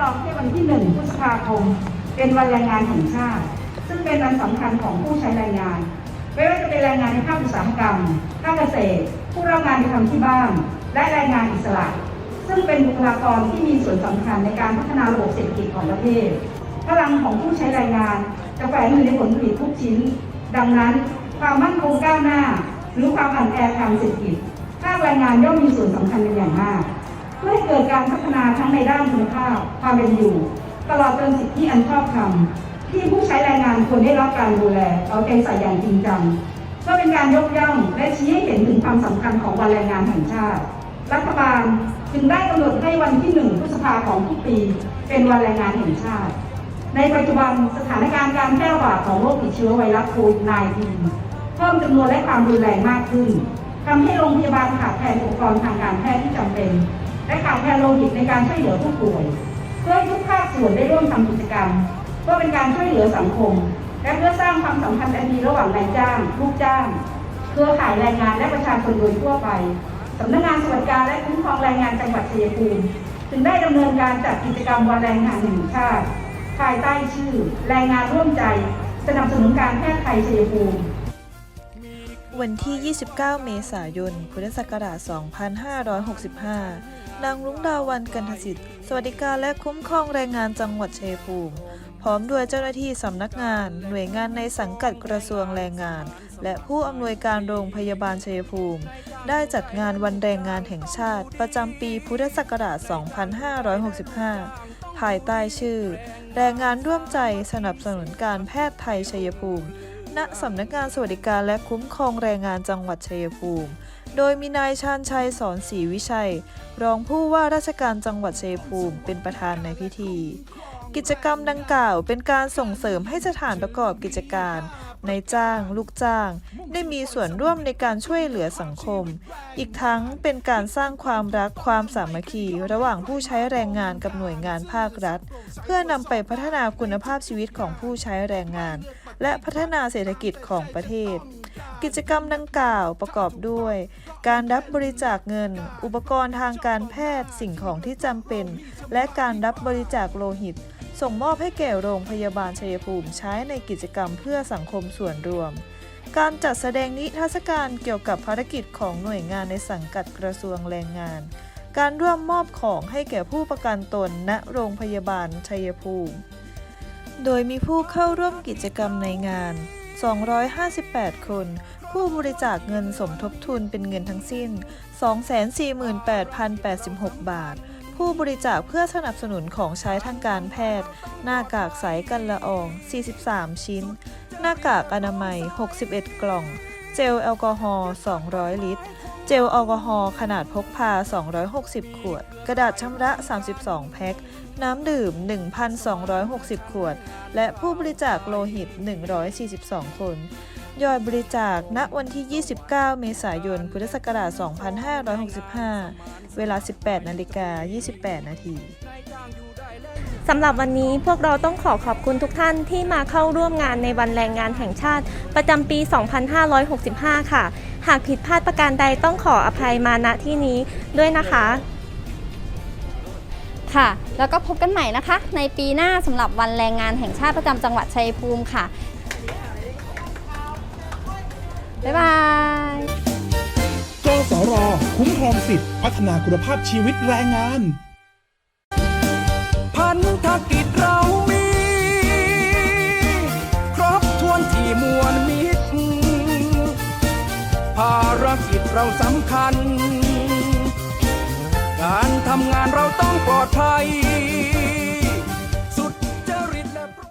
รองให้วันที่1พฤษภาคม เป็นวันแรงงานแห่งชาติ ซึ่งเป็นวันสำคัญของผู้ใช้แรงงาน ไม่ว่าจะเป็นแรงงานในภาคอุตสาหกรรม ภาคเกษตร ผู้รับงานไปทำที่บ้าน และแรงงานอิสระ ซึ่งเป็นบุคลากรที่มีส่วนสำคัญในการพัฒนาระบบเศรษฐกิจของประเทศ พลังของผู้ใช้แรงงานจะแฝงอยู่ในผลผลิตทุกชิ้น ดังนั้น ความมั่นคงก้าวหน้า หรือความอ่อนแอทางเศรษฐกิจ ภาคแรงงานย่อมมีส่วนสำคัญเป็นอย่างมาก เพื่อให้เกิดการพัฒนาทั้งในด้านคุณภาพความเป็นอยู่ ตลอดจนสิทธิอันชอบธรรมที่ผู้ใช้แรงงานควรได้รับการดูแลเอาใจใส่อย่างจริงจังเพื่อเป็นการยกย่องและชี้ให้เห็นถึงความสำคัญของวันแรงงานแห่งชาติ รัฐบาลจึงได้กำหนดให้วันที่1พฤษภาของทุกปี เป็นวันแรงงานแห่งชาติ ในปัจจุบันสถานการณ์การแพร่ระบาดของโรคติดเชื้อไวรัสโควิด -19 เพิ่มจำนวนและความรุนแรงมากขึ้นทำให้โรงพยาบาลขาดแคลนอุปกรณ์ทางการแพทย์ที่จำเป็น และขาดแคลนโลหิตในการช่วยเหลือผู้ป่วย เพื่อให้ทุกภาคส่วนได้ร่วมทำกิจกรรม เพื่อเป็นการช่วยเหลือสังคม และเพื่อสร้างความสัมพันธ์อันดีระหว่างนายจ้าง ลูกจ้าง เครือข่ายแรงงานและประชาชนโดยทั่วไปสำนักงานสวัสดิการและคุ้มครองแรงงานจังหวัดชัยภูมิจึงได้ดำเนินการจัดกิจกรรมวันแรงงานแห่งชาติภายใต้ชื่อ แรงงานร่วมใจ สนับสนุนการแพทย์ไทยชัยภูมิ วันที่ 29 เมษายน พุทธศักราช 2565 นางรุ้งดาวันกันทสิทธิ์ สวัสดิการและคุ้มครองแรงงานจังหวัดชัยภูมิ พร้อมด้วยเจ้าหน้าที่สำนักงาน หน่วยงานในสังกัดกระทรวงแรงงาน และผู้อำนวยการโรงพยาบาลชัยภูมิ ได้จัดงานวันแรงงานแห่งชาติ ประจำปีพุทธศักราช 2565 ภายใต้ชื่อ แรงงานร่วมใจสนับสนุนการแพทย์ไทยชัยภูมิ ณสำนักงานสวัสดิการและคุ้มครองแรงงานจังหวัดชัยภูมิ โดยมีนายชาญชัยสอนศรีวิชัย รองผู้ว่าราชการจังหวัดชัยภูมิ เป็นประธานในพิธี กิจกรรมดังกล่าวเป็นการส่งเสริมให้สถานประกอบกิจการในายจ้าง ลูกจ้าง ได้มีส่วนร่วมในการช่วยเหลือสังคม อีกทั้งเป็นการสร้างความรักความสามัคคี ระหว่างผู้ใช้แรงงานกับหน่วยงานภาครัฐ เพื่อนำไปพัฒนาคุณภาพชีวิตของผู้ใช้แรงงาน และพัฒนาเศรษฐกิจของประเทศ กิจกรรมดังกล่าวประกอบด้วย การรับบริจาคเงิน อุปกรณ์ทางการแพทย์สิ่งของที่จำเป็น และการรับบริจาคโลหิต ส่งมอบให้แก่โรงพยาบาลชัยภูมิใช้ในกิจกรรมเพื่อสังคมส่วนรวมการจัดแสดงนิทรรศการเกี่ยวกับภารกิจของหน่วยงานในสังกัดกระทรวงแรงงาน การร่วมมอบของให้แก่ผู้ประกันตนณโรงพยาบาลชัยภูมิ โดยมีผู้เข้าร่วมกิจกรรมในงาน 258 คน ผู้บริจาคเงินสมทบทุนเป็นเงินทั้งสิ้น 248,086 บาท ผู้บริจาคเพื่อสนับสนุนของใช้ทางการแพทย์ หน้ากากใสกันละออง 43 ชิ้น หน้ากากอนามัย 61 กล่อง จลแอลกอฮอล์ 200 ลิตร เจลแอลกอฮอล์ขนาดพกพา 260 ขวด กระดาษชำระ 32 แพ็ค น้ำดื่ม 1,260 ขวด และผู้บริจาคโลหิต 142 คน ยอดบริจาค ณ วันที่ 29 เมษายน พุทธศักราช 2565 เวลา 18 นาฬิกา 28 นาที สำหรับวันนี้พวกเราต้องขอขอบคุณทุกท่านที่มาเข้าร่วมงานในวันแรงงานแห่งชาติ ประจำปี 2565 ค่ะ หากผิดพลาดประการใดต้องขออภัยมาณที่นี้ด้วยนะคะ ค่ะ แล้วก็พบกันใหม่นะคะ ในปีหน้าสำหรับวันแรงงานแห่งชาติประจำจังหวัดชัยภูมิค่ะ บ๊ายบายกสร คุ้มครองสิทธิพัฒนาคุณภาพชีวิตแรงงานพันารกิจเราสำคัญ การทำงานเราต้องปลอดภัย